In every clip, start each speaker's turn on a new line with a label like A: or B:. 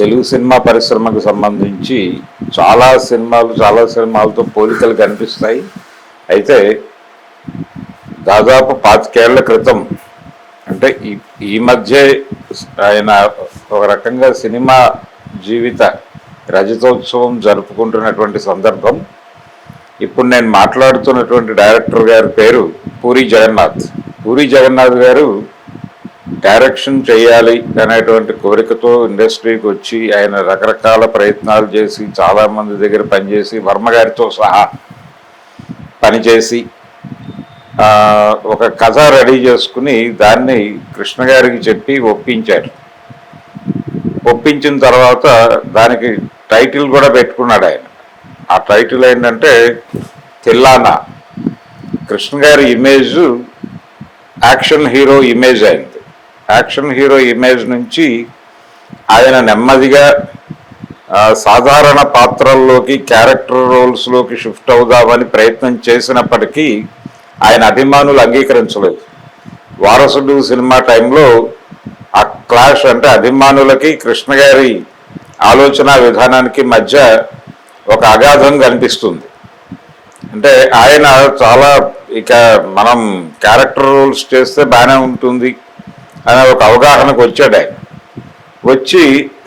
A: Telugu cinema పరిశ్రమకు సంబంధించి చాలా సినిమాలు చాలా సినిమాలతో పోలికలు కనిపిస్తాయి. అయితే దాదాపు పాతికేళ్ళ క్రితం అంటే ఈ ఈ మధ్య ఆయన ఒక రకంగా సినిమా జీవిత రజతోత్సవం జరుపుకుంటున్నటువంటి సందర్భం. ఇప్పుడు నేను మాట్లాడుతున్నటువంటి డైరెక్టర్ గారి పేరు పూరి జగన్నాథ్. పూరి జగన్నాథ్ గారు డైరెక్షన్ చేయాలి అనేటువంటి కోరికతో ఇండస్ట్రీకి వచ్చి ఆయన రకరకాల ప్రయత్నాలు చేసి చాలామంది దగ్గర పనిచేసి వర్మ గారితో సహా పనిచేసి ఒక కథ రెడీ చేసుకుని దాన్ని కృష్ణ గారికి చెప్పి ఒప్పించారు. ఒప్పించిన తర్వాత దానికి టైటిల్ కూడా పెట్టుకున్నాడు ఆయన. ఆ టైటిల్ ఏంటంటే తెల్లానా. కృష్ణ గారి ఇమేజ్ యాక్షన్ హీరో ఇమేజ్ ఆయన. యాక్షన్ హీరో ఇమేజ్ నుంచి ఆయన నెమ్మదిగా సాధారణ పాత్రల్లోకి క్యారెక్టర్ రోల్స్లోకి షిఫ్ట్ అవుదామని ప్రయత్నం చేసినప్పటికీ ఆయన అభిమానులు అంగీకరించలేదు. వారసుడు సినిమా టైంలో ఆ క్లాష్ అంటే అభిమానులకి కృష్ణ గారి ఆలోచన విధానానికి మధ్య ఒక అగాధం కనిపిస్తుంది. అంటే ఆయన చాలా ఇక మనం క్యారెక్టర్ రోల్స్ చేస్తే బాగానే ఉంటుంది. అనే ఒక అవగాహనకు వచ్చాడు ఆయన. వచ్చి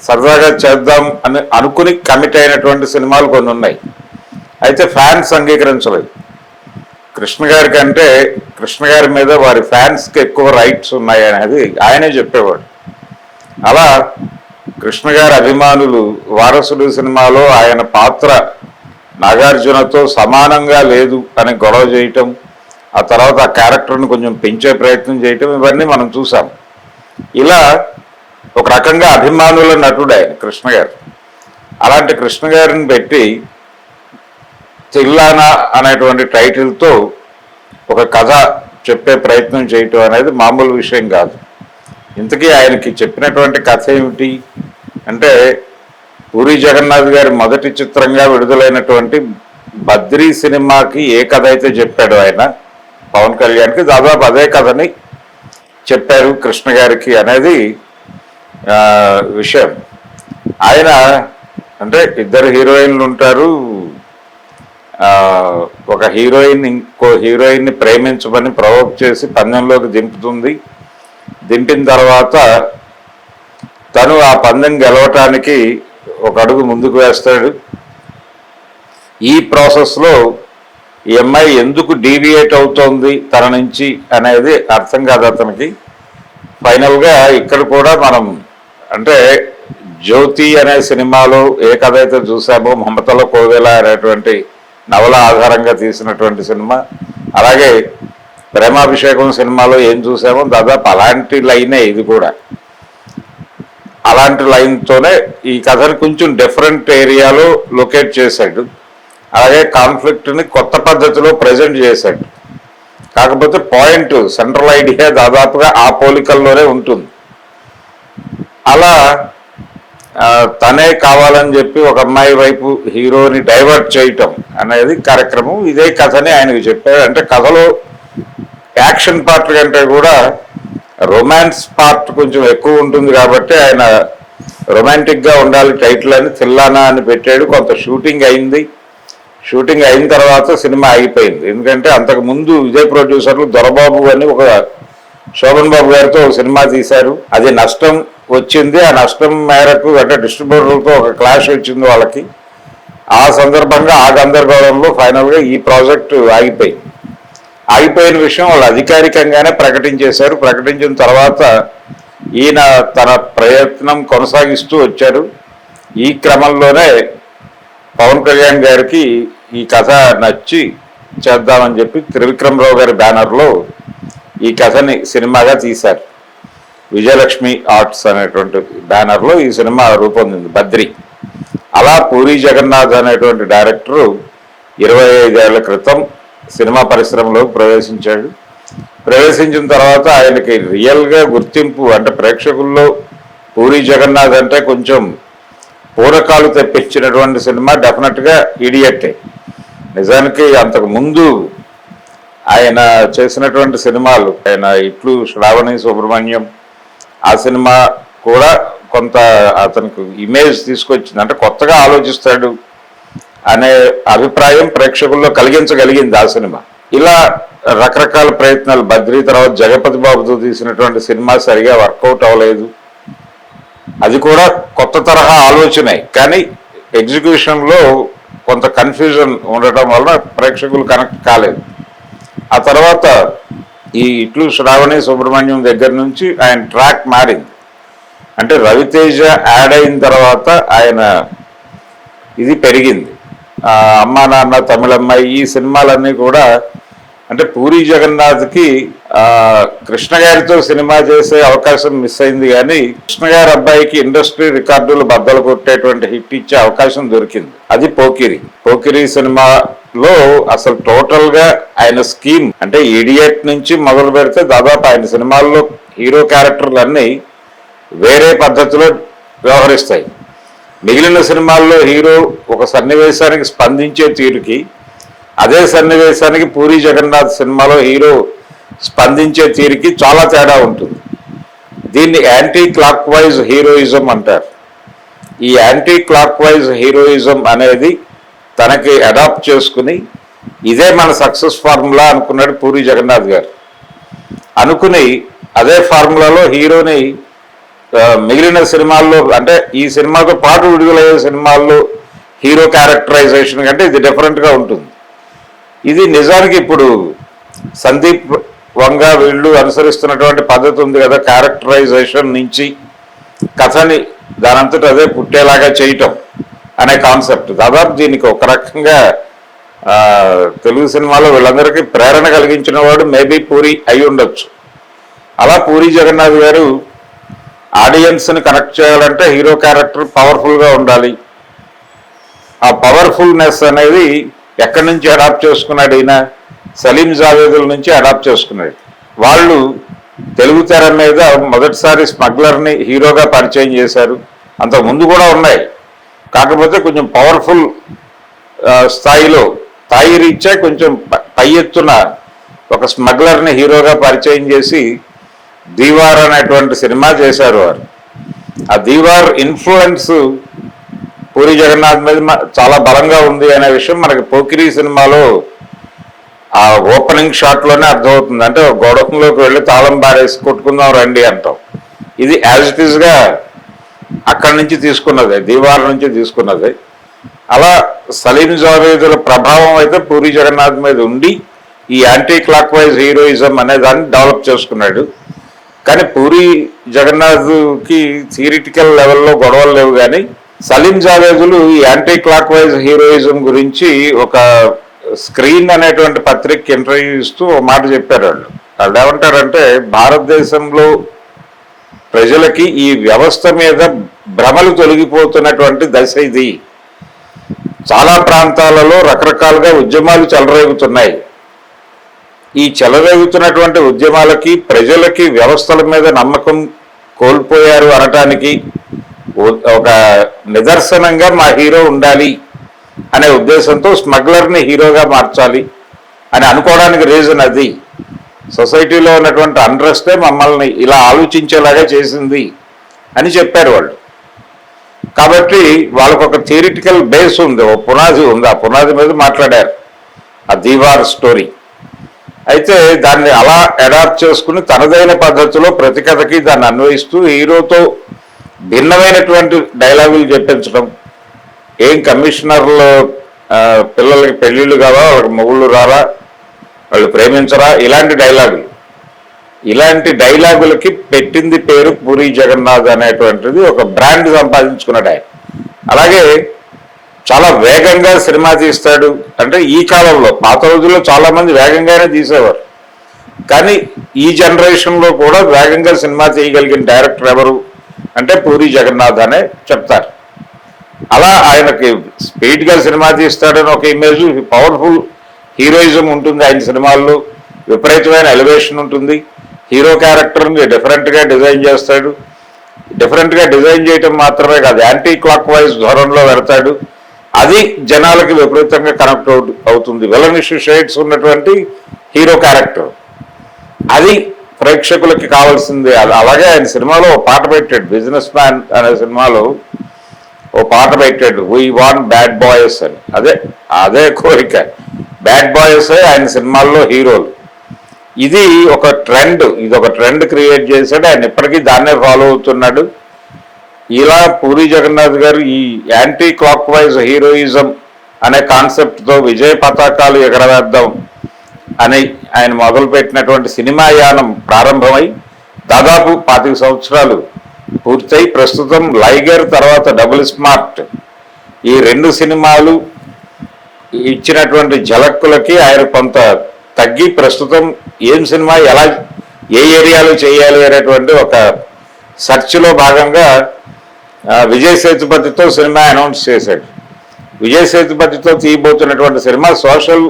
A: సరదాగా చేద్దాం అని అనుకుని కమిట్ అయినటువంటి సినిమాలు కొన్ని ఉన్నాయి. అయితే ఫ్యాన్స్ అంగీకరించలేదు. కృష్ణ గారి కంటే కృష్ణ గారి మీద వారి ఫ్యాన్స్కి ఎక్కువ రైట్స్ ఉన్నాయి అనేది ఆయనే చెప్పేవాడు. అలా కృష్ణ గారి అభిమానులు వారసుడు సినిమాలో ఆయన పాత్ర నాగార్జునతో సమానంగా లేదు అని గొడవ చేయటం ఆ తర్వాత ఆ క్యారెక్టర్ని కొంచెం పెంచే ప్రయత్నం చేయటం ఇవన్నీ మనం చూసాం. ఇలా ఒక రకంగా అభిమానుల నటుడు ఆయన కృష్ణ గారు. అలాంటి కృష్ణ గారిని పెట్టి చిల్లానా అనేటువంటి టైటిల్తో ఒక కథ చెప్పే ప్రయత్నం చేయటం అనేది మామూలు విషయం కాదు. ఇంతకీ ఆయనకి చెప్పినటువంటి కథ ఏమిటి? అంటే పూరి జగన్నాథ్ గారి మొదటి చిత్రంగా విడుదలైనటువంటి బద్రీ సినిమాకి ఏ కథ అయితే చెప్పాడో ఆయన పవన్ కళ్యాణ్కి దాదాపు అదే కథని చెప్పారు కృష్ణ గారికి అనేది విషయం. ఆయన అంటే ఇద్దరు హీరోయిన్లు ఉంటారు. ఒక హీరోయిన్ ఇంకో హీరోయిన్ని ప్రేమించమని ప్రవోక్ చేసి పందెంలోకి దింపుతుంది. దింపిన తర్వాత తను ఆ పందెం గెలవటానికి ఒక అడుగు ముందుకు వేస్తాడు. ఈ ప్రాసెస్లో ఈ అమ్మాయి ఎందుకు డీవియేట్ అవుతోంది తన నుంచి అనేది అర్థం కాదు అతనికి. ఫైనల్గా ఇక్కడ కూడా మనం అంటే జ్యోతి అనే సినిమాలో ఏ కథ అయితే చూసామో మమతల కోవెల అనేటువంటి నవల ఆధారంగా తీసినటువంటి సినిమా. అలాగే ప్రేమాభిషేకం సినిమాలో ఏం చూసామో దాదాపు అలాంటి లైనే ఇది కూడా. అలాంటి లైన్తోనే ఈ కథను కొంచెం డిఫరెంట్ ఏరియాలో లొకేట్ చేశాడు. అలాగే కాన్ఫ్లిక్ట్ని కొత్త పద్ధతిలో ప్రజెంట్ చేశాడు. కాకపోతే పాయింట్ సెంట్రల్ ఐడియా దాదాపుగా ఆ పోలికల్లోనే ఉంటుంది. అలా తనే కావాలని చెప్పి ఒక అమ్మాయి వైపు హీరోని డైవర్ట్ చేయటం అనేది కార్యక్రమం. ఇదే కథని ఆయనకు చెప్పాడు అంటే కథలో యాక్షన్ పార్ట్ కంటే కూడా రొమాన్స్ పార్ట్ కొంచెం ఎక్కువ ఉంటుంది కాబట్టి ఆయన రొమాంటిక్గా ఉండాలి టైటిల్ అని తిల్లానా అని పెట్టాడు. కొంత షూటింగ్ అయింది. షూటింగ్ అయిన తర్వాత సినిమా ఆగిపోయింది. ఎందుకంటే అంతకు ముందు విజయ్ ప్రొడ్యూసర్లు దొరబాబు అని ఒక శోభన్ బాబు గారితో ఒక సినిమా తీశారు. అది నష్టం వచ్చింది. ఆ నష్టం మేరకు అంటే డిస్ట్రిబ్యూటర్లతో ఒక క్లాష్ వచ్చింది వాళ్ళకి. ఆ సందర్భంగా ఆ గందరగోళంలో ఫైనల్గా ఈ ప్రాజెక్టు ఆగిపోయింది ఆగిపోయిన విషయం వాళ్ళు అధికారికంగానే ప్రకటించేశారు. ప్రకటించిన తర్వాత ఈయన తన ప్రయత్నం కొనసాగిస్తూ వచ్చారు. ఈ క్రమంలోనే పవన్ కళ్యాణ్ గారికి ఈ కథ నచ్చి చేద్దామని చెప్పి త్రివిక్రమరావు గారి బ్యానర్లో ఈ కథని సినిమాగా తీశారు. విజయలక్ష్మి ఆర్ట్స్ అనేటువంటి బ్యానర్లో ఈ సినిమా రూపొందింది బద్రి. అలా పూరి జగన్నాథ్ అనేటువంటి డైరెక్టరు ఇరవై ఐదేళ్ళ క్రితం సినిమా పరిశ్రమలోకి ప్రవేశించాడు. ప్రవేశించిన తర్వాత ఆయనకి రియల్గా గుర్తింపు అంటే ప్రేక్షకుల్లో పూరి జగన్నాథ్ అంటే కొంచెం పూరకాలు తెప్పించినటువంటి సినిమా డెఫినెట్గా ఇడియట్టే నిజానికి అంతకు ముందు ఆయన చేసినటువంటి సినిమాలు ఆయన ఇట్లు శ్రావణి సుబ్రహ్మణ్యం ఆ సినిమా కూడా కొంత అతనికి ఇమేజ్ తీసుకొచ్చింది. అంటే కొత్తగా ఆలోచిస్తాడు అనే అభిప్రాయం ప్రేక్షకుల్లో కలిగించగలిగింది ఆ సినిమా. ఇలా రకరకాల ప్రయత్నాలు బద్రీ తర్వాత జగపతి బాబుతో తీసినటువంటి సినిమా సరిగా వర్కౌట్ అవ్వలేదు. అది కూడా కొత్త తరహా ఆలోచనే. కానీ ఎగ్జిక్యూషన్లో కొంత కన్ఫ్యూజన్ ఉండటం వలన ప్రేక్షకులు కనెక్ట్ కాలేదు. ఆ తర్వాత ఈ ఇట్లు శ్రావణి సుబ్రహ్మణ్యం దగ్గర నుంచి ఆయన ట్రాక్ మారింది. అంటే రవితేజ యాడ్ అయిన తర్వాత ఆయన ఇది పెరిగింది. అమ్మా నాన్న తమిళమ్మాయి ఈ సినిమాలన్నీ కూడా అంటే పూరి జగన్నాథ్కి ఆ, కృష్ణ గారితో సినిమా చేసే అవకాశం మిస్ అయింది కానీ కృష్ణ గారి అబ్బాయికి ఇండస్ట్రీ రికార్డులు బద్దలు కొట్టేటువంటి హిట్ ఇచ్చే అవకాశం దొరికింది. అది పోకిరి. పోకిరి సినిమాలో అసలు టోటల్గా ఆయన స్కీమ్ అంటే ఇడియట్ నుంచి మొదలు పెడితే దాదాపు ఆయన సినిమాల్లో హీరో క్యారెక్టర్లు అన్నీ వేరే పద్ధతిలో వ్యవహరిస్తాయి. మిగిలిన సినిమాల్లో హీరో ఒక సన్నివేశానికి స్పందించే తీరుకి అదే సన్నివేశానికి పూరి జగన్నాథ్ సినిమాలో హీరో స్పందించే తీరుకి చాలా తేడా ఉంటుంది. దీన్ని యాంటీ క్లాక్ వైజ్ హీరోయిజం అంటారు. ఈ యాంటీ క్లాక్ వైజ్ హీరోయిజం అనేది తనకి అడాప్ట్ చేసుకుని ఇదే మన సక్సెస్ ఫార్ములా అనుకున్నాడు పూరి జగన్నాథ్ గారు. అనుకుని అదే ఫార్ములాలో హీరోని మిగిలిన సినిమాల్లో అంటే ఈ సినిమాతో పాటు విడుదలయ్యే సినిమాల్లో హీరో క్యారెక్టరైజేషన్ కంటే ఇది డిఫరెంట్గా ఉంటుంది. ఇది నిజానికి ఇప్పుడు సందీప్ వంగ వీళ్ళు అనుసరిస్తున్నటువంటి పద్ధతి ఉంది కదా క్యారెక్టరైజేషన్ నుంచి కథని దానంతట అదే పుట్టేలాగా చేయటం అనే కాన్సెప్ట్ దాదాపు దీనికి ఒక రకంగా తెలుగు సినిమాలో వీళ్ళందరికీ ప్రేరణ కలిగించిన వాడు మేబీ పూరి అయి ఉండొచ్చు. అలా పూరి జగన్నాథ్ గారు ఆడియన్స్ని కనెక్ట్ చేయాలంటే హీరో క్యారెక్టర్ పవర్ఫుల్గా ఉండాలి. ఆ పవర్ఫుల్నెస్ అనేది ఎక్కడి నుంచి అడాప్ట్ చేసుకున్నాడు ఈయన? సలీం జావేదుల నుంచి అడాప్ట్ చేసుకున్నాడు. వాళ్ళు తెలుగు తెర మీద మొదటిసారి స్మగ్లర్ని హీరోగా పరిచయం చేశారు. అంత ముందు కూడా ఉన్నాయి. కాకపోతే కొంచెం పవర్ఫుల్ స్థాయిలో స్థాయి రీత్యా కొంచెం పై ఎత్తున ఒక స్మగ్లర్ని హీరోగా పరిచయం చేసి దీవార్ అనేటువంటి సినిమా చేశారు వారు. ఆ దీవార్ ఇన్ఫ్లుయెన్స్ పూరి జగన్నాథ్ మీద చాలా బలంగా ఉంది అనే విషయం మనకి పోకిరి సినిమాలో ఆ ఓపెనింగ్ షాట్లోనే అర్థమవుతుంది. అంటే గొడవలోకి వెళ్ళి తాళం బారేసి కొట్టుకుందాం రండి అంటాం. ఇది యాజ్ ఇట్ ఈస్గా అక్కడి నుంచి తీసుకున్నది దీవార్ నుంచి తీసుకున్నది. అలా సలీం జావేదుల ప్రభావం అయితే పూరి జగన్నాథ్ మీద ఉండి ఈ యాంటీ క్లాక్ వైజ్ హీరోయిజం అనే దాన్ని డెవలప్ చేసుకున్నాడు. కానీ పూరి జగన్నాథ్కి థియరిటికల్ లెవెల్లో గొడవలు లేవు కానీ సలీం జావేదులు ఈ యాంటీ క్లాక్ వైజ్ హీరోయిజం గురించి ఒక స్క్రీన్ అనేటువంటి పత్రిక ఇంటర్వ్యూ ఇస్తూ ఒక మాట చెప్పారు వాళ్ళు. వాళ్ళు ఏమంటారంటే భారతదేశంలో ప్రజలకి ఈ వ్యవస్థ మీద భ్రమలు తొలగిపోతున్నటువంటి దశ ఇది. చాలా ప్రాంతాలలో రకరకాలుగా ఉద్యమాలు చెలరేగుతున్నాయి. ఈ చెలరేగుతున్నటువంటి ఉద్యమాలకి ప్రజలకి వ్యవస్థల మీద నమ్మకం కోల్పోయారు అనటానికి ఒక నిదర్శనంగా మా హీరో ఉండాలి అనే ఉద్దేశంతో స్మగ్లర్ని హీరోగా మార్చాలి అని అనుకోవడానికి రీజన్ అది. సొసైటీలో ఉన్నటువంటి అండ్రెస్టే మమ్మల్ని ఇలా ఆలోచించేలాగా చేసింది అని చెప్పారు వాళ్ళు. కాబట్టి వాళ్ళకు ఒక థియరిటికల్ బేస్ ఉంది ఒక పునాది ఉంది. ఆ పునాది మీద మాట్లాడారు. ఆ దీవార్ స్టోరీ అయితే దాన్ని అలా అడాప్ట్ చేసుకుని తనదైన పద్ధతిలో ప్రతి కథకి దాన్ని అన్వయిస్తూ హీరోతో భిన్నమైనటువంటి డైలాగులు చెప్పించడం. ఏం కమిషనర్లు పిల్లలకి పెళ్ళిళ్ళు కావా వాళ్ళకి మొగుళ్ళు రారా వాళ్ళు ప్రేమించరా? ఇలాంటి డైలాగులు. ఇలాంటి డైలాగులకి పెట్టింది పేరు పూరి జగన్నాథ్ అనేటువంటిది ఒక బ్రాండ్ సంపాదించుకున్నాడు ఆయన. అలాగే చాలా వేగంగా సినిమా తీస్తాడు. అంటే ఈ కాలంలో పాత రోజుల్లో చాలామంది వేగంగానే తీసేవారు. కానీ ఈ జనరేషన్లో కూడా వేగంగా సినిమా తీయగలిగిన డైరెక్టర్ ఎవరు? అంటే పూరి జగన్నాథ్ అనే చెప్తారు. అలా ఆయనకి స్పీడ్గా సినిమా తీస్తాడని ఒక ఇమేజ్ పవర్ఫుల్ హీరోయిజం ఉంటుంది ఆయన సినిమాల్లో విపరీతమైన ఎలివేషన్ ఉంటుంది. హీరో క్యారెక్టర్ని డిఫరెంట్గా డిజైన్ చేస్తాడు. డిఫరెంట్గా డిజైన్ చేయటం మాత్రమే కాదు యాంటీ క్లాక్ వైజ్ ధోరణిలో వెడతాడు అది జనాలకి విపరీతంగా కనెక్ట్ అవుతుంది. విలనిష్ షేడ్స్ ఉన్నటువంటి హీరో క్యారెక్టర్. అది ప్రేక్షకులకి కావాల్సింది. అలాగే ఆయన సినిమాలో ఓ పాట పెట్టాడు. బిజినెస్ మ్యాన్ అనే సినిమాలో ఓ పాట పెట్టాడు. వీ వాంట్ బ్యాడ్ బాయ్స్ అని. అదే అదే కోరిక. బ్యాడ్ బాయ్స్ ఆయన సినిమాల్లో హీరోలు. ఇది ఒక ట్రెండ్. ఇది ఒక ట్రెండ్ క్రియేట్ చేశాడు. ఆయన ఇప్పటికీ దాన్నే ఫాలో అవుతున్నాడు. ఇలా పూరి జగన్నాథ్ గారు ఈ యాంటీ క్లాక్ వైజ్ హీరోయిజం అనే కాన్సెప్ట్తో విజయ పతాకాలు ఎగరవేద్దాం. అని ఆయన మొదలుపెట్టినటువంటి సినిమా యానం ప్రారంభమై దాదాపు పాతిక సంవత్సరాలు పూర్తయి ప్రస్తుతం లైగర్ తర్వాత డబుల్ స్మార్ట్ ఈ రెండు సినిమాలు ఇచ్చినటువంటి ఝలక్కులకి ఆయన కొంత తగ్గి ప్రస్తుతం ఏం సినిమా ఎలా ఏ ఏరియాలో చేయాలి అనేటువంటి ఒక సెర్చ్లో భాగంగా విజయ్ సేతుపతితో సినిమా అనౌన్స్ చేశాడు. విజయ్ సేతుపతితో తీయబోతున్నటువంటి సినిమా సోషల్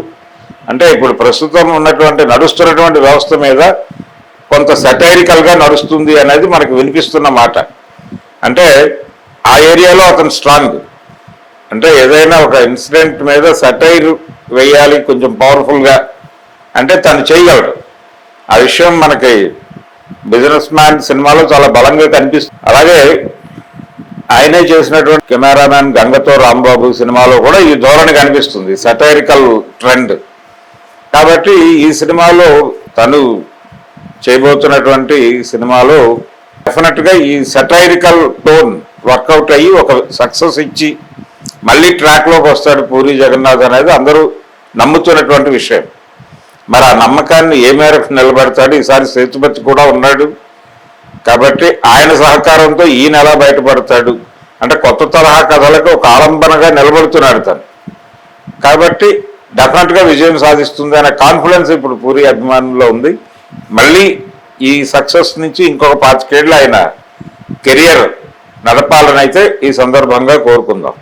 A: అంటే ఇప్పుడు ప్రస్తుతం ఉన్నటువంటి నడుస్తున్నటువంటి వ్యవస్థ మీద కొంత సెటైరికల్గా నడుస్తుంది అనేది మనకు వినిపిస్తున్న మాట. అంటే ఆ ఏరియాలో అతను స్ట్రాంగ్ అంటే ఏదైనా ఒక ఇన్సిడెంట్ మీద సెటైర్ వేయాలి కొంచెం పవర్ఫుల్గా అంటే తను చేయగలడు. ఆ విషయం మనకి బిజినెస్ మ్యాన్ సినిమాలో చాలా బలంగా కనిపిస్తుంది. అలాగే ఆయనే చేసినటువంటి కెమెరామ్యాన్ గంగతో రాంబాబు సినిమాలో కూడా ఈ ధోరణి కనిపిస్తుంది. సెటైరికల్ ట్రెండ్ కాబట్టి ఈ సినిమాలో తను చేయబోతున్నటువంటి సినిమాలో డెఫినెట్గా ఈ సెటైరికల్ టోన్ వర్కౌట్ అయ్యి ఒక సక్సెస్ ఇచ్చి మళ్ళీ ట్రాక్లోకి వస్తాడు పూరి జగన్నాథ్ అనేది అందరూ నమ్ముతున్నటువంటి విషయం. మరి ఆ నమ్మకాన్ని ఏ మేరకు నిలబెడతాడు? ఈసారి సేతుపతి కూడా ఉన్నాడు. కాబట్టి ఆయన సహకారంతో ఈయన ఎలా బయటపడతాడు. అంటే కొత్త తరహా కథలకు ఒక ఆలంబనగా నిలబడుతున్నాడు తను. కాబట్టి డెఫినెట్గా విజయం సాధిస్తుంది అనే కాన్ఫిడెన్స్ ఇప్పుడు పూరి అభిమానుల్లో ఉంది. మళ్ళీ ఈ సక్సెస్ నుంచి ఇంకొక పాతికేళ్ళు ఆయన కెరియర్ నడపాలని అయితే ఈ సందర్భంగా కోరుకుందాం.